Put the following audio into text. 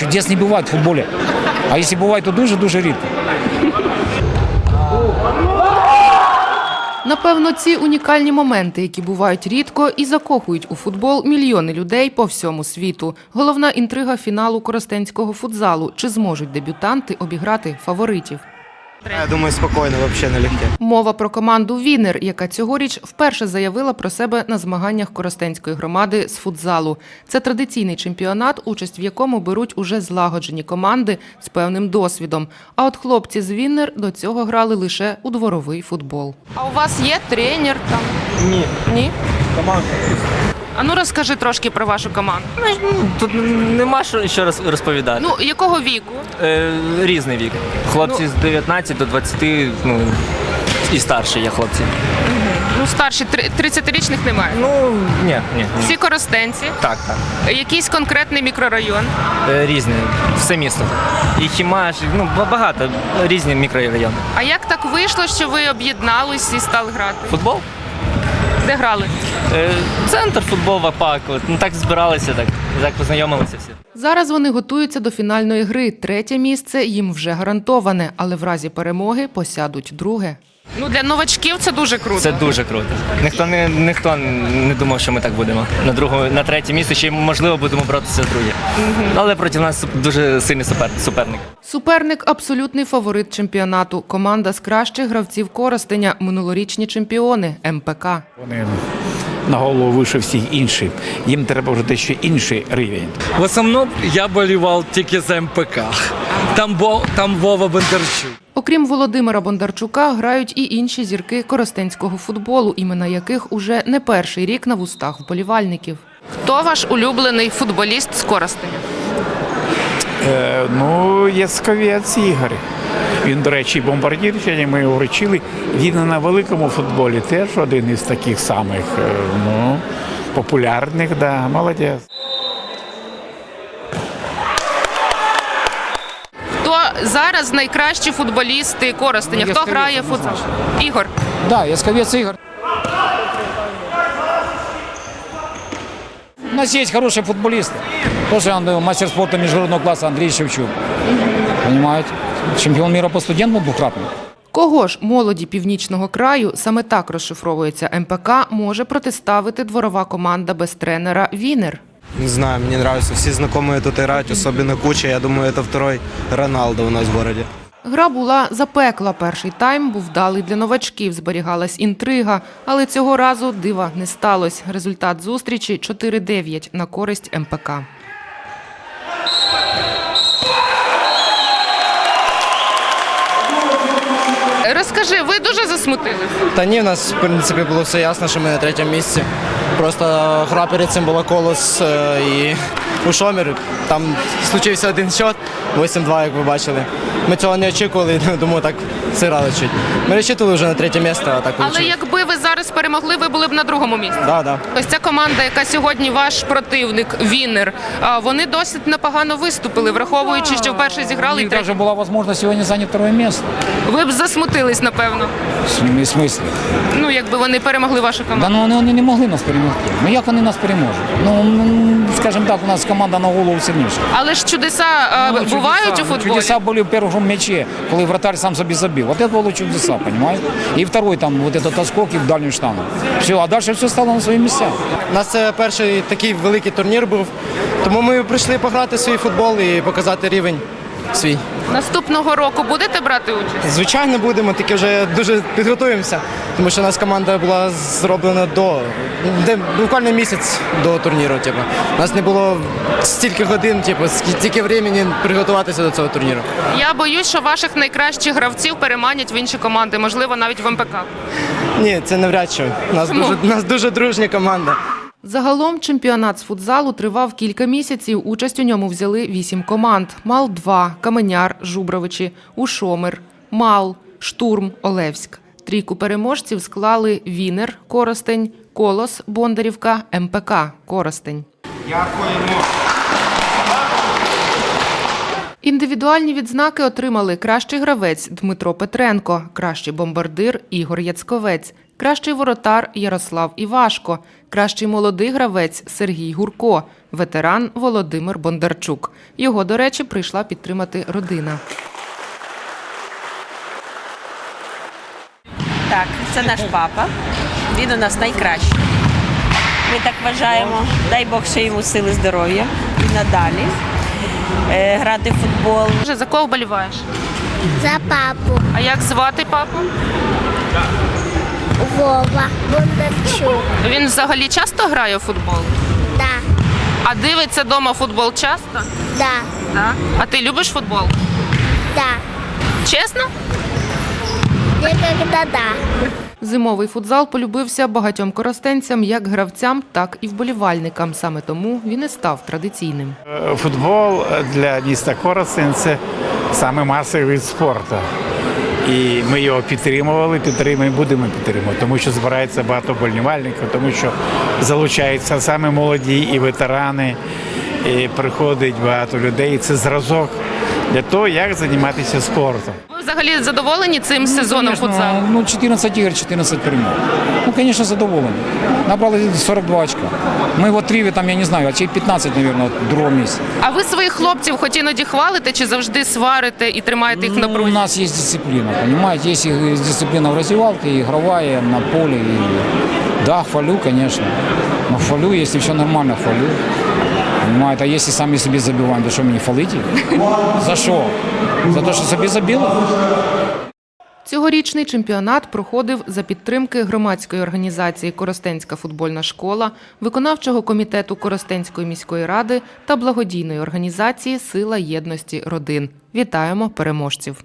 Чудес не бывает в футболе. А если бывает, то дуже-дуже рідко. Напевно, ці унікальні моменти, які бувають рідко і закохують у футбол мільйони людей по всьому світу. Головна інтрига фіналу коростенського футзалу. Чи зможуть дебютанти обіграти фаворитів? Я думаю, спокойно, вообще налегке. Мова про команду Вінер, яка цьогоріч вперше заявила про себе на змаганнях Коростенської громади з футзалу. Це традиційний чемпіонат, участь в якому беруть уже злагоджені команди з певним досвідом. А от хлопці з Вінер до цього грали лише у дворовий футбол. А у вас є тренер там? Ні, Ні? команда. А ну розкажи трошки про вашу команду. Тут нема що що роз- розповідати. Ну якого віку? Е, різний вік. Хлопці з 19 до 20, ну і старші є хлопці. Ну старші 30-річних немає. Ну ні, ні. Всі коростенці, Так, так. якийсь конкретний мікрорайон. Е, різні, все місто. І Хімаш, ну ба- багато різні мікрорайони. А як так вийшло, що ви об'єднались і стали грати? Футбол? Де грали? Е, центр футбол в АПАК. Ну так збиралися, так, так познайомилися всі. Зараз вони готуються до фінальної гри. Третє місце їм вже гарантоване, але в разі перемоги посядуть друге. Ну для новачків це дуже круто. Це дуже круто. Ніхто не ніхто не думав, що ми так будемо. На другу, на третє місце ще й, можливо будемо боротися друге. Але проти нас дуже сильний супер, суперник. Суперник абсолютний фаворит чемпіонату. Команда з кращих гравців Коростеня, минулорічні чемпіони МПК. Вони на голову вище всіх інших. Їм треба вже дещо інший рівень. В основному я болівав тільки за МПК. Там, бо, там Вова Бондарчук. Окрім Володимира Бондарчука, грають і інші зірки коростенського футболу, імена яких уже не перший рік на вустах вболівальників. Хто ваш улюблений футболіст з Коростеня? Е, ну, Яцковець Ігор. Він, до речі, бомбардір, сьогодні ми його вручили. Він на великому футболі теж один із таких самих е, ну, популярних, да, молодець. Хто зараз найкращі футболісти Коростеня? Ну, Хто грає футбол? Ігор. Да, Яцковець Ігор. У нас есть хорошие футболисты. Тоже он, мастер спорта международного класса Андрей Шевчук. Понимаете? Чемпион мира по студентам двукратный. Кого ж молоді північного краю саме так розшифровується МПК, може протиставити дворова команда без тренера Вінер. Не знаю, мне нравится. Все знакомые тут играют, особенно Куча. Я думаю, это второй Роналдо у нас в городе. Гра була запекла. Перший тайм був вдалий для новачків. Зберігалась інтрига, але цього разу дива не сталося. Результат зустрічі 4-9 на користь МПК. Розкажи, ви дуже засмутились? Та ні, в нас в принципі було все ясно, що ми на третьому місці. Просто гра перед цим була колос е, і у Шомір. Там случився один счет, 8-2, як ви бачили. Ми цього не очікували, думаю, так зіграли чуть. Ми розчитували вже на третє місце, а так Але вийшло. якби ви зараз перемогли, ви були б на другому місці. Да, да. Ось ця команда, яка сьогодні ваш противник, Вінер, вони досить непогано виступили, враовуючи, що вперше зіграли У них даже третє. была возможность сегодня занять второе. Ви б засмутились, напевно. В смислі? Ну, якби вони перемогли вашу Да команду. ну вони, вони не могли нас перемогти. Ну як вони нас переможуть? Ну, скажімо так, у нас команда на голову сильніша. Але ж чудеса Ну, бувають чудеса. у футболі. Чудеса були в першому м'ячі, коли вратарь сам собі забив. Вот это було чудеса, понимаете? І второй там, вот этот отскок і в дальню штангу. Все, а дальше все стало на свої місця. У нас це перший такий великий турнір був. Тому ми прийшли пограти свій футбол і показати рівень свій. Наступного року будете брати участь? Звичайно, будемо, тільки вже дуже підготуємося, тому що у нас команда була зроблена до де буквально місяць до турніру. Типу. У нас не було стільки годин, типу, стільки времени приготуватися до цього турніру. Я боюсь, що ваших найкращих гравців переманять в інші команди, можливо, навіть в МПК. Ні, це навряд чи. У нас Чому? дуже у нас дуже дружня команда. Загалом чемпіонат з футзалу тривав кілька місяців. Участь у ньому взяли вісім команд: Мал-2, Каменяр, Жубровичі, Ушомир, Мал, Штурм, Олевськ. Трійку переможців склали Вінер, Коростень, Колос, Бондарівка, МПК, Коростень. Індивідуальні відзнаки отримали кращий гравець Дмитро Петренко, кращий бомбардир Ігор Яцковець, кращий воротар Ярослав Івашко, кращий молодий гравець Сергій Гурко, ветеран Володимир Бондарчук. Його, до речі, прийшла підтримати родина. Так, це наш папа. Він у нас найкращий. Ми так вважаємо. Дай Бог ще йому сили здоров'я і надалі. Е, грати в футбол. Вже за кого вболіваєш? За папу А як звати папу? Вова Бондарчук. Він взагалі часто грає у футбол? Да, А дивиться вдома футбол часто? да, Так. А ти любиш футбол? да. Чесно? Никогда да. Зимовий футзал полюбився багатьом коростенцям, як гравцям, так і вболівальникам. Саме тому він і став традиційним. Е, Футбол для міста Коростень – це саме масовий вид спорту. І ми його підтримували, підтримуємо, будемо підтримувати, тому що збирається багато вболівальників, тому що залучаються саме молоді і ветерани, і приходить багато людей. Це зразок для того, як займатися спортом. Ви взагалі задоволені цим сезоном Конечно, футзалу? Ну, 14 игр, 14 перемог. Ну, конечно, задоволен. Набрали 42 очка. Мы вот Триве, там, я не знаю, очей 15, наверное, вот, в другом месте. А ви своїх хлопців хоч іноді хвалите чи завжди сварите і тримаєте їх в Ну, у напрузі? нас есть дисциплина, понимаете? Есть и дисциплина в раздевалке, и игровая, на поле. И... Да, хвалю, конечно. Но хвалю, если все нормально, хвалю. Понимаете, а если сами себе забиваем, то что мне хвалите? За что? За то, что себе забил? Цьогорічний чемпіонат проходив за підтримки громадської організації Коростенська футбольна школа, виконавчого комітету Коростенської міської ради та благодійної організації Сила єдності родин. Вітаємо переможців!